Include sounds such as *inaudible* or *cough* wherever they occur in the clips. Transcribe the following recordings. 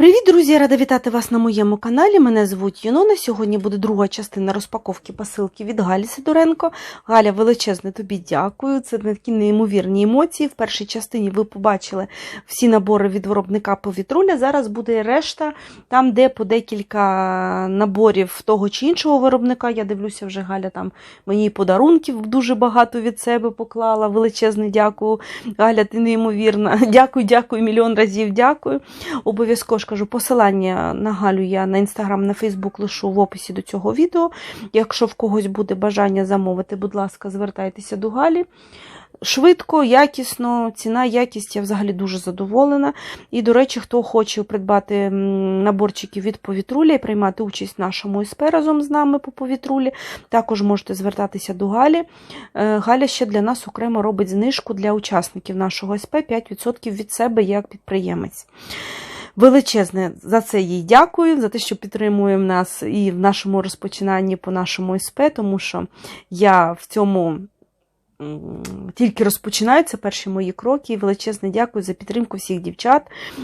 Привіт, друзі! Рада вітати вас на моєму каналі. Мене звуть Юнона. Сьогодні буде друга частина розпаковки посилки від Галі Сидоренко. Галя, величезне тобі дякую. Це такі неймовірні емоції. В першій частині ви побачили всі набори від виробника повітруля. Зараз буде решта, там, де по декілька наборів того чи іншого виробника. Я дивлюся, вже Галя там мені подарунків дуже багато від себе поклала. Величезне дякую. Галя, ти неймовірна. *laughs* Дякую, дякую, мільйон разів дякую. Обов'язково кажу, посилання на Галю я на інстаграм, на Фейсбук лишу в описі до цього відео. Якщо в когось буде бажання замовити, будь ласка, звертайтеся до Галі. Швидко, якісно, ціна, якість, я взагалі дуже задоволена. І, до речі, хто хоче придбати наборчики від повітруля і приймати участь в нашому СП разом з нами по повітрулі, також можете звертатися до Галі. Е, Галя ще для нас окремо робить знижку для учасників нашого СП 5% від себе як підприємець. Величезне за це їй дякую, за те, що підтримує нас і в нашому розпочинанні по нашому СП, тому що я в цьому тільки розпочинаю, це перші мої кроки. Величезне дякую за підтримку всіх дівчат,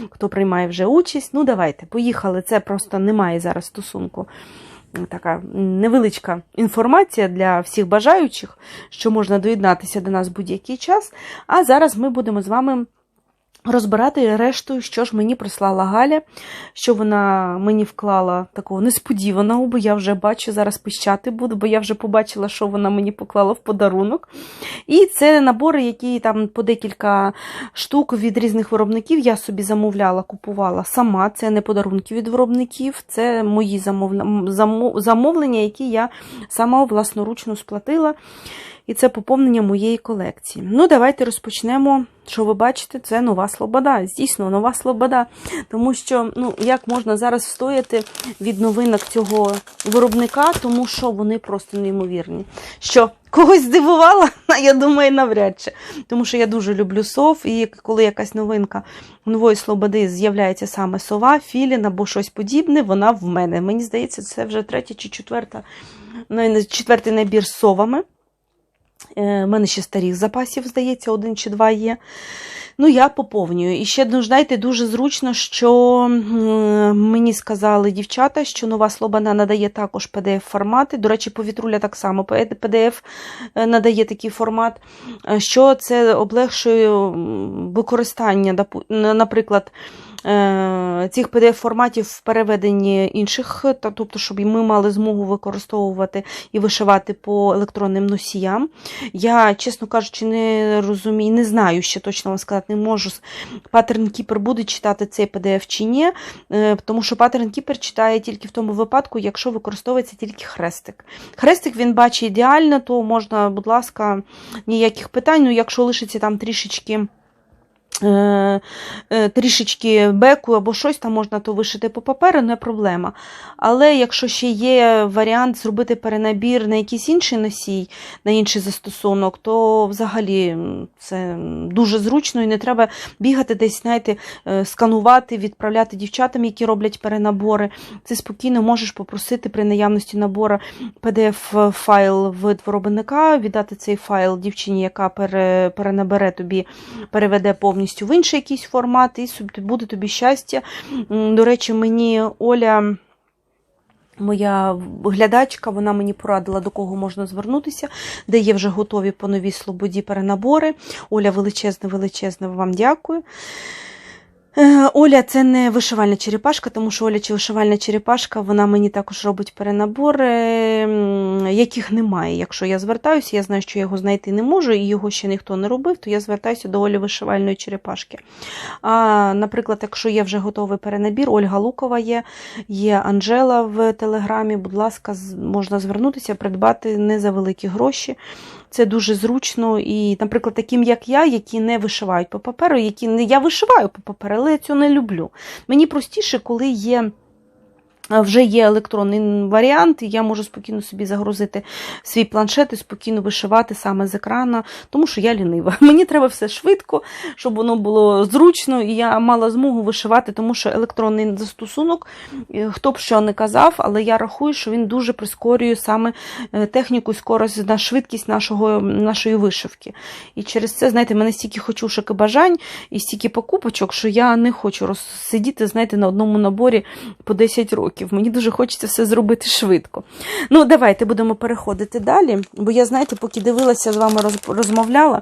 хто приймає вже участь. Ну, давайте, поїхали. Це просто немає зараз стосунку. Така невеличка інформація для всіх бажаючих, що можна доєднатися до нас будь-який час. А зараз ми будемо з вами розбирати решту, що ж мені прислала Галя, що вона мені вклала такого несподіваного, бо я вже бачу, зараз пищати буду, бо я вже побачила, що вона мені поклала в подарунок. І це набори, які там по декілька штук від різних виробників я собі замовляла, купувала сама. Це не подарунки від виробників, це мої замовлення, які я сама власноручно сплатила. І це поповнення моєї колекції. Ну, давайте розпочнемо. Що ви бачите, це нова слобода. Дійсно, нова слобода. Тому що, ну, як можна зараз встояти від новинок цього виробника, тому що вони просто неймовірні. Що, когось здивувала? *laughs* Я думаю, навряд чи. Тому що я дуже люблю сов, і коли якась новинка нової слободи з'являється саме сова, філін або щось подібне, вона в мене. Мені здається, це вже третя чи четверта, четвертий набір з совами. У мене ще старих запасів, здається, один чи два є. Ну, я поповнюю. І ще ну, знаєте, дуже зручно, що мені сказали дівчата, що нова слобана надає також PDF-формати. До речі, повітруля так само PDF надає такий формат, що це облегшує використання, наприклад, цих PDF-форматів в переведенні інших, тобто, щоб ми мали змогу використовувати і вишивати по електронним носіям. Я, чесно кажучи, не розумію, не знаю, ще точно вам сказати, не можу. Pattern Keeper буде читати цей PDF чи ні, тому що Pattern Keeper читає тільки в тому випадку, якщо використовується тільки хрестик. Хрестик він бачить ідеально, то можна, будь ласка, ніяких питань, ну якщо лишиться там трішечки. Трішечки беку або щось там можна то вишити по паперу, не проблема. Але якщо ще є варіант зробити перенабір на якийсь інший носій, на інший застосунок, то взагалі це дуже зручно і не треба бігати десь, знаєте, сканувати, відправляти дівчатам, які роблять перенабори. Ти спокійно можеш попросити при наявності набору PDF-файл від виробника, віддати цей файл дівчині, яка перенабере тобі, переведе повністю в інший якийсь формат, і буде тобі щастя. До речі, мені Оля. Моя глядачка, вона мені порадила, до кого можна звернутися, де є вже готові по новій слободі перенабори. Оля, величезне, величезне вам дякую. Оля це не вишивальна черепашка, тому що Оля чи вишивальна черепашка, вона мені також робить перенабори, яких немає. Якщо я звертаюся, я знаю, що я його знайти не можу, і його ще ніхто не робив, то я звертаюся до Олі вишивальної черепашки. А, Наприклад, якщо є вже готовий перенабір, Ольга Лукова є, є Анжела в Телеграмі, будь ласка, можна звернутися, придбати не за великі гроші. Це дуже зручно. І, наприклад, таким, як я, які не вишивають по паперу, які не я вишиваю по паперу, але я цього не люблю. Мені простіше, коли є Вже є електронний варіант, і я можу спокійно собі загрузити свій планшет і спокійно вишивати саме з екрана, тому що я лінива. *laughs* Мені треба все швидко, щоб воно було зручно, і я мала змогу вишивати, тому що електронний застосунок, е, хто б що не казав, але я рахую, що він дуже прискорює саме е, техніку скорость на швидкість нашого, нашої вишивки. І через це, знаєте, мене стільки хочушок і бажань, і стільки покупочок, що я не хочу розсидіти, знаєте, на одному наборі по 10 років. Мені дуже хочеться все зробити швидко. Ну, давайте будемо переходити далі. Бо я, знаєте, поки дивилася з вами розмовляла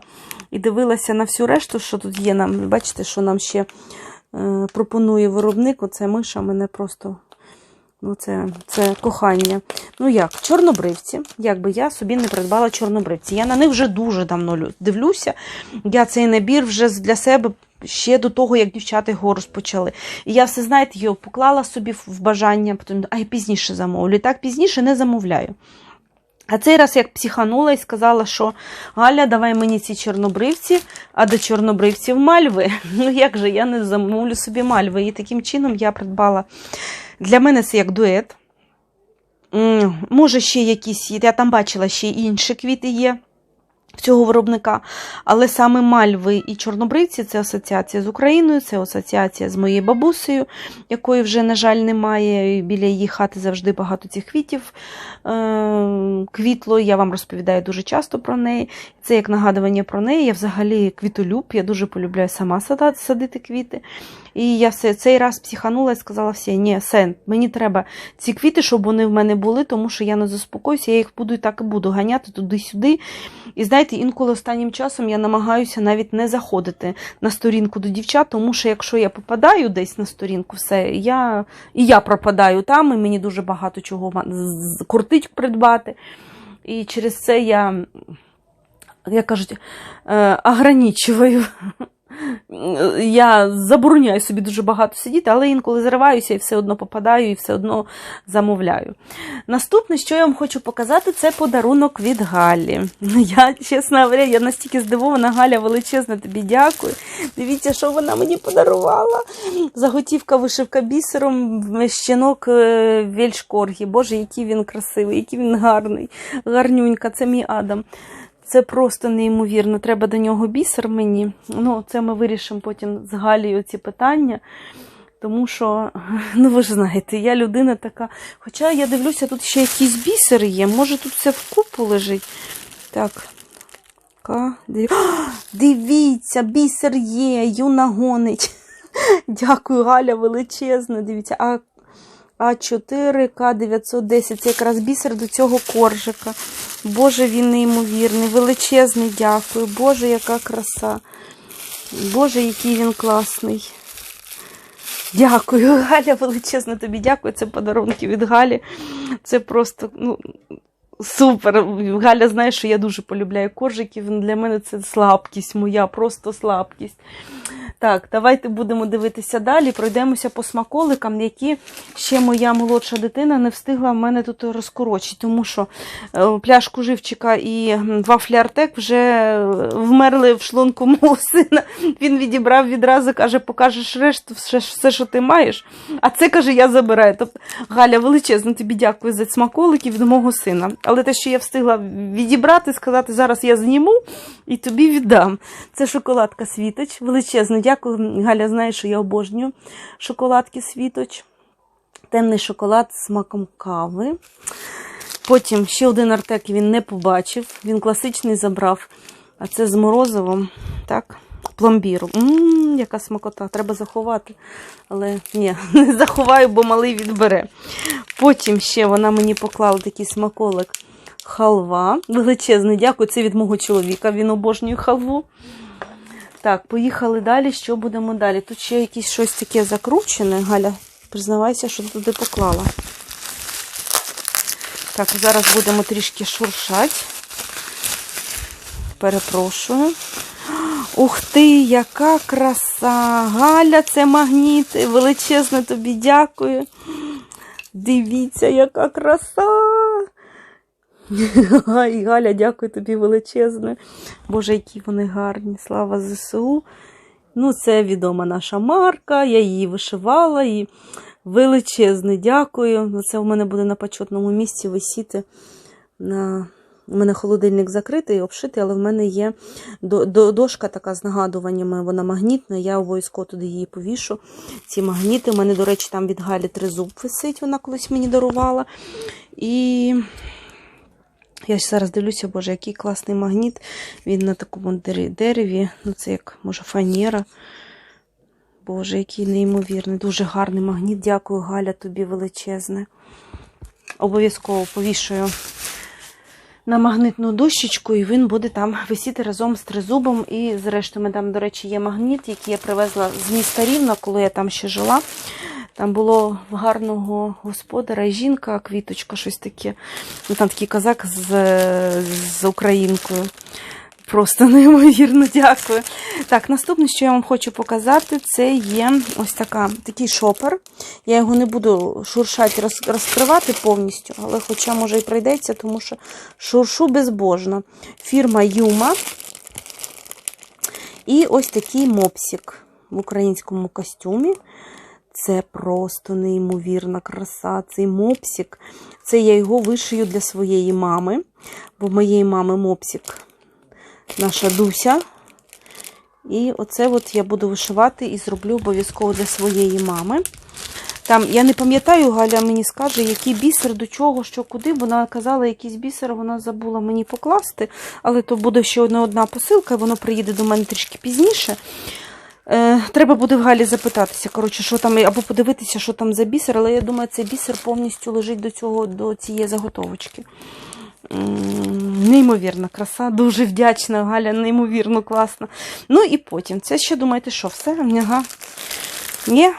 і дивилася на всю решту, що тут є нам. Бачите, що нам ще е, пропонує виробник. Оце миша мене просто. Ну, це, це кохання. Ну як, чорнобривці. Якби я собі не придбала чорнобривці. Я на них вже дуже давно дивлюся. Я цей набір вже для себе ще до того, як дівчата його розпочали. І я все, знаєте, його поклала собі в- бажання, потім, а я пізніше замовлю. І так пізніше не замовляю. А цей раз як психанула і сказала, що Галя, давай мені ці чорнобривці, а до чорнобривців мальви. *laughs* Ну як же я не замовлю собі мальви? І таким чином я придбала. Для мене це як дует. Може, ще якісь, я там бачила, ще інші квіти є цього виробника. Але саме мальви і чорнобривці це асоціація з Україною, це асоціація з моєю бабусею, якої вже, на жаль, немає. Біля її хати завжди багато цих квітів е- квітло. Я вам розповідаю дуже часто про неї. Це як нагадування про неї. Я взагалі квітолюб, я дуже полюбляю сама садити квіти. І я все цей раз психанула і сказала всі, ні, Сен, мені треба ці квіти, щоб вони в мене були, тому що я не заспокоюся, я їх буду і так і буду ганяти туди-сюди. І знаєте, інколи останнім часом я намагаюся навіть не заходити на сторінку до дівчат, тому що якщо я попадаю десь на сторінку, все, я, і я пропадаю там, і мені дуже багато чого кортить придбати. І через це я, як кажуть, е, ограничую. Я забороняю собі дуже багато сидіти, але інколи зриваюся і все одно попадаю, і все одно замовляю. Наступне, що я вам хочу показати, це подарунок від Галі. Я, чесно говоря, я настільки здивована, Галя величезна, тобі дякую. Дивіться, що вона мені подарувала. Заготівка вишивка бісером, щенок е, Вельшкоргі. Боже, який він красивий, який він гарний, гарнюнька, це мій Адам. Це просто неймовірно. Треба до нього бісер мені. Ну, це ми вирішимо потім з Галією ці питання. Тому що, *laughs* ну ви ж знаєте, я людина така. Хоча я дивлюся, тут ще якісь бісери є. Може тут все вкупу лежить. Так. Ка, диві- А, *gasps* Дивіться, бісер є, юна гонить. *laughs* Дякую, Галя величезна. Дивіться, а А4, К910. Це якраз бісер до цього коржика. Боже, він неймовірний, величезний, дякую. Боже, яка краса. Боже, який він класний. Дякую, *laughs* Галя, величезно тобі дякую. Це подарунки від Галі. Це просто ну, супер. Галя знає, що я дуже полюбляю коржиків. Для мене це слабкість моя, просто слабкість. Так, давайте будемо дивитися далі. Пройдемося по смаколикам, які ще моя молодша дитина не встигла в мене тут розкорочити, тому що е, пляшку живчика і вафлі Артек вже е, вмерли в шлунку мого сина. Він відібрав відразу, каже, покажеш решту, все, все, що ти маєш. А це каже, я забираю. Тобто, Галя, величезно тобі дякую за смаколики від мого сина. Але те, що я встигла відібрати, сказати, зараз я зніму і тобі віддам. Це шоколадка світоч. Величезно дякую. Галя знає, що я обожнюю шоколадки світоч. Темний шоколад з смаком кави. Потім ще один артек він не побачив. Він класичний забрав. А це з морозивом. Так, пломбіру. Ммм, яка смакота, треба заховати. Але ні, *laughs* не заховаю, бо малий відбере. Потім ще вона мені поклала такий смаколик халва. Величезний, дякую. Це від мого чоловіка. Він обожнює халву. Так, поїхали далі. Що будемо далі? Тут ще якесь щось таке закручене. Галя, признавайся, що туди поклала. Так, зараз будемо трішки шуршати. Перепрошую. Ух ти, яка краса! Галя, це магніт. Величезне тобі дякую. Дивіться, яка краса! *laughs* Ай, Галя, дякую тобі величезне. Боже, які вони гарні. Слава ЗСУ. Ну, це відома наша марка, я її вишивала і величезне дякую. Ну, Це у мене буде на почетному місці висіти. На... У мене холодильник закритий, обшитий, але в мене є до- до- дошка така з нагадуваннями, вона магнітна, я обов'язково туди її повішу. Ці магніти. У мене, до речі, там від Галі тризуб висить, вона колись мені дарувала. І я зараз дивлюся, боже, який класний магніт. Він на такому дереві. Ну, це як, може, фанера. Боже, який неймовірний, дуже гарний магніт. Дякую, Галя, тобі величезне. Обов'язково повішую на магнитну дощечку, і він буде там висіти разом з тризубом. І, зрештою, там, до речі, є магніт, який я привезла з міста Рівно, коли я там ще жила. Там було в гарного господаря жінка, квіточка, щось таке. Ну, там такий козак з, з українкою. Просто *laughs* неймовірно дякую. Так, наступне, що я вам хочу показати, це є ось така, такий шопер. Я його не буду шуршати, роз- розкривати повністю, але хоча, може, і прийдеться, тому що шуршу безбожно. Фірма Юма. І ось такий мопсик в українському костюмі. Це просто неймовірна краса. Цей мопсик. Це я його вишию для своєї мами, бо моєї мами мопсик наша Дуся. І оце от я буду вишивати і зроблю обов'язково для своєї мами. Там, я не пам'ятаю, Галя мені скаже, який бісер, до чого, що куди. Вона казала, якийсь бісер, вона забула мені покласти, але то буде ще одна одна посилка, воно приїде до мене трішки пізніше. Е, треба буде в Галі запитатися, коротше, що там, або подивитися, що там за бісер, але я думаю, цей бісер повністю лежить до цього, до цієї заготовочки. Неймовірна краса, дуже вдячна, Галя, неймовірно класна. Ну і потім, це ще думаєте, що все? Ага. Ні.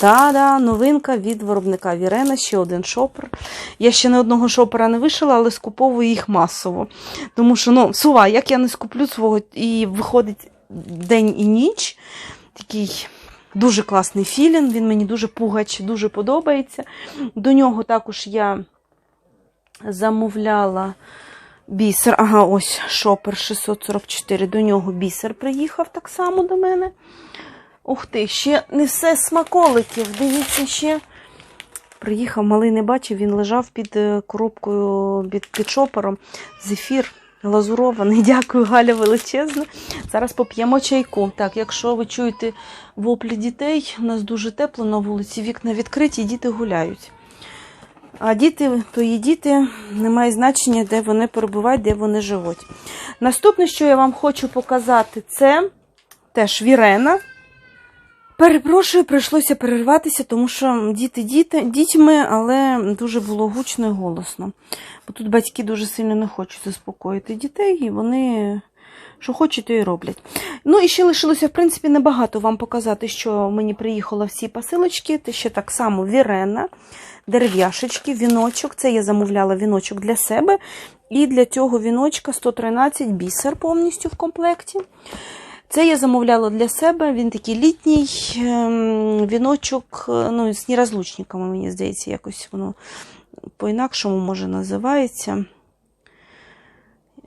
Та-да, новинка від виробника Вірена, ще один шопер. Я ще не одного шопера не вишила, але скуповую їх масово. Тому що, ну, сува, як я не скуплю свого, і виходить день і ніч. Такий дуже класний філін, він мені дуже пугач, дуже подобається. До нього також я замовляла бісер. Ага, ось шопер 644. До нього бісер приїхав так само до мене. Ух ти, ще не все смаколиків. Дивіться, ще приїхав, малий не бачив, він лежав під е, коробкою, під, під шопером. Зефір глазурований. *laughs* Дякую, Галя величезна. Зараз поп'ємо чайку. Так, якщо ви чуєте воплі дітей, у нас дуже тепло на вулиці, вікна відкриті, діти гуляють. А діти, то і діти, немає значення, де вони перебувають, де вони живуть. Наступне, що я вам хочу показати, це теж Вірена. Перепрошую, прийшлося перерватися, тому що діти діти, дітьми, але дуже було гучно і голосно. Бо тут батьки дуже сильно не хочуть заспокоїти дітей, і вони що хочуть, то і роблять. Ну і ще лишилося, в принципі, небагато вам показати, що мені приїхало всі посилочки. Це ще так само Вірена, дерев'яшечки, віночок. Це я замовляла віночок для себе. І для цього віночка 113 бісер повністю в комплекті. Це я замовляла для себе. Він такий літній ем, віночок, е, ну, з нерозлучниками, мені здається, якось воно по-інакшому може називається.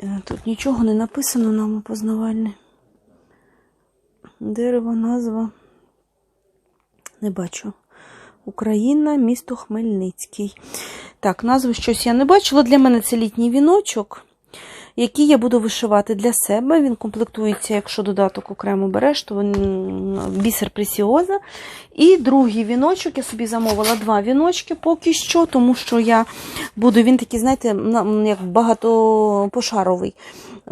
Е, Тут нічого не написано нам опознавальне. Дерево, назва. Не бачу. Україна, місто Хмельницький. Так, назви щось я не бачила. Для мене це літній віночок, який я буду вишивати для себе. Він комплектується, якщо додаток окремо береш, то він бісер пресіоза. І другий віночок, я собі замовила два віночки поки що, тому що я буду, він такий, знаєте, як багатопошаровий.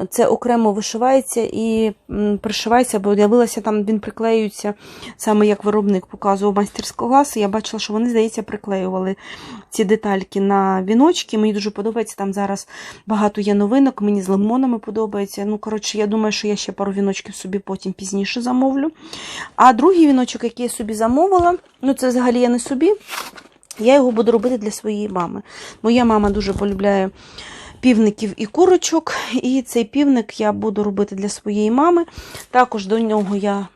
Це окремо вишивається і пришивається, бо дивилася, там він приклеюється, саме як виробник показував майстер-клас. Я бачила, що вони, здається, приклеювали ці детальки на віночки. Мені дуже подобається. Там зараз багато є новинок, мені з лимонами подобається. Ну, коротше, я думаю, що я ще пару віночків собі потім пізніше замовлю. А другий віночок, який я собі замовила, ну це взагалі я не собі. Я його буду робити для своєї мами. Моя мама дуже полюбляє півників і курочок, і цей півник я буду робити для своєї мами. Також до нього я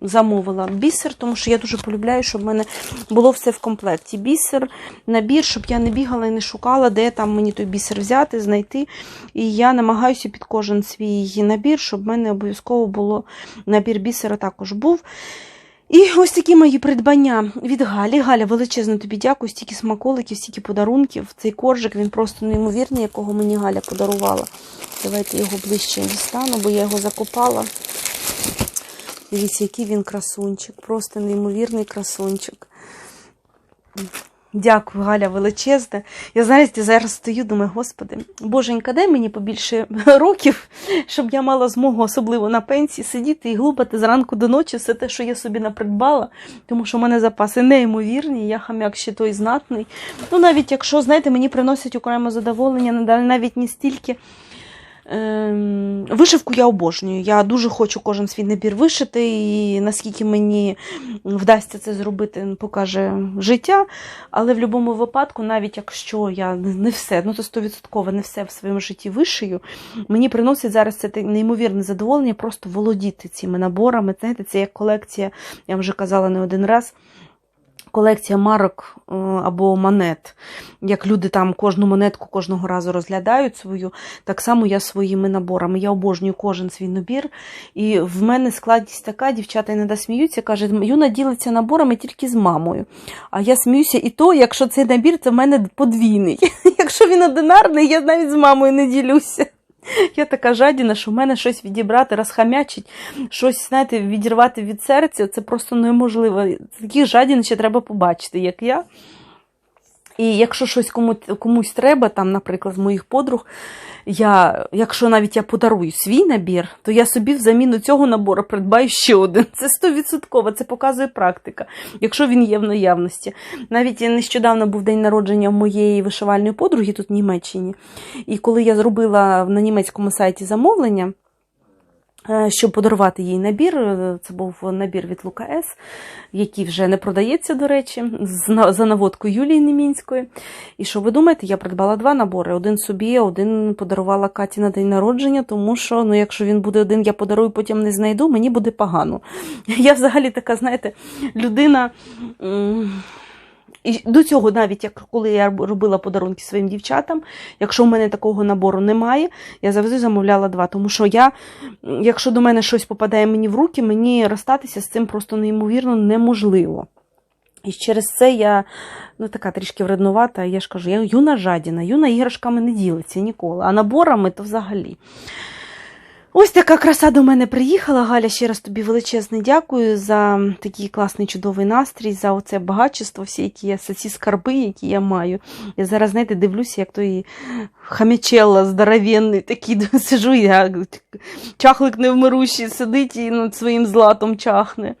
замовила бісер, тому що я дуже полюбляю, щоб в мене було все в комплекті. Бісер, набір, щоб я не бігала і не шукала, де там мені той бісер взяти, знайти. І я намагаюся під кожен свій набір, щоб в мене обов'язково було набір бісера також був. І ось такі мої придбання від Галі. Галя, величезно тобі дякую, стільки смаколиків, стільки подарунків. Цей коржик, він просто неймовірний, якого мені Галя подарувала. Давайте його ближче дістану, бо я його закопала. Дивіться, який він красунчик, просто неймовірний красунчик. Дякую, Галя, величезне. Я знаєте, зараз стою, думаю, господи, боженька, дай мені побільше *laughs* років, щоб я мала змогу, особливо на пенсії, сидіти і глупати зранку до ночі все те, що я собі напридбала, тому що в мене запаси неймовірні, я хам'як ще той знатний. Ну, навіть якщо, знаєте, мені приносять окремо задоволення, навіть не стільки. Ем, Вишивку я обожнюю. Я дуже хочу кожен свій набір вишити, і наскільки мені вдасться це зробити, покаже життя. Але в будь-якому випадку, навіть якщо я не все, ну то стовідсотково не все в своєму житті вишию, мені приносить зараз це неймовірне задоволення просто володіти цими наборами. Знаєте, це як колекція, я вже казала не один раз. Колекція марок е, або монет. Як люди там кожну монетку кожного разу розглядають свою, так само я своїми наборами. Я обожнюю кожен свій набір. І в мене складність така, дівчата іноді сміються, каже, Юна ділиться наборами тільки з мамою. А я сміюся і то, якщо цей набір, це в мене подвійний. *laughs* Якщо він одинарний, я навіть з мамою не ділюся. Я така жадіна, що в мене щось відібрати, розхамячить, щось, знаєте, відірвати від серця, це просто неможливо. Таких жадін ще треба побачити, як я. І якщо щось кому, комусь треба, там, наприклад, з моїх подруг, я, якщо навіть я подарую свій набір, то я собі в заміну цього набору придбаю ще один. Це стовідсотково, це показує практика, якщо він є в наявності. Навіть нещодавно був день народження моєї вишивальної подруги тут в Німеччині. І коли я зробила на німецькому сайті замовлення, щоб подарувати їй набір, це був набір від Лука С, який вже не продається, до речі, за наводкою Юлії Немінської. І що ви думаєте, я придбала два набори: один собі, один подарувала Каті на день народження, тому що, ну, якщо він буде один, я подарую, потім не знайду, мені буде погано. *laughs* Я взагалі така, знаєте, людина. І до цього, навіть як коли я робила подарунки своїм дівчатам, якщо в мене такого набору немає, я завжди замовляла два. Тому що я, якщо до мене щось попадає мені в руки, мені розстатися з цим просто неймовірно неможливо. І через це я ну, така трішки вреднувата, я ж кажу, я юна жадіна, юна іграшками не ділиться ніколи, а наборами то взагалі. Ось така краса до мене приїхала. Галя, ще раз тобі величезне дякую за такий класний чудовий настрій, за оце багатство, всі, які я, ці скарби, які я маю. Я зараз, знаєте, дивлюся, як той хамячелла здоровенний, такий *laughs* сижу, я чахлик невмирущий сидить і над своїм златом чахне.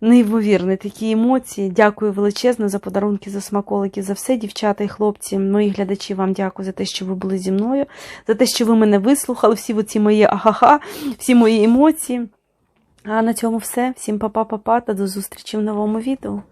Неймовірні такі емоції. Дякую величезно за подарунки, за смаколики, за все, дівчата і хлопці. Мої глядачі, вам дякую за те, що ви були зі мною, за те, що ви мене вислухали, всі оці мої ахаха, всі мої емоції. А на цьому все. Всім па-па-па-па та до зустрічі в новому відео.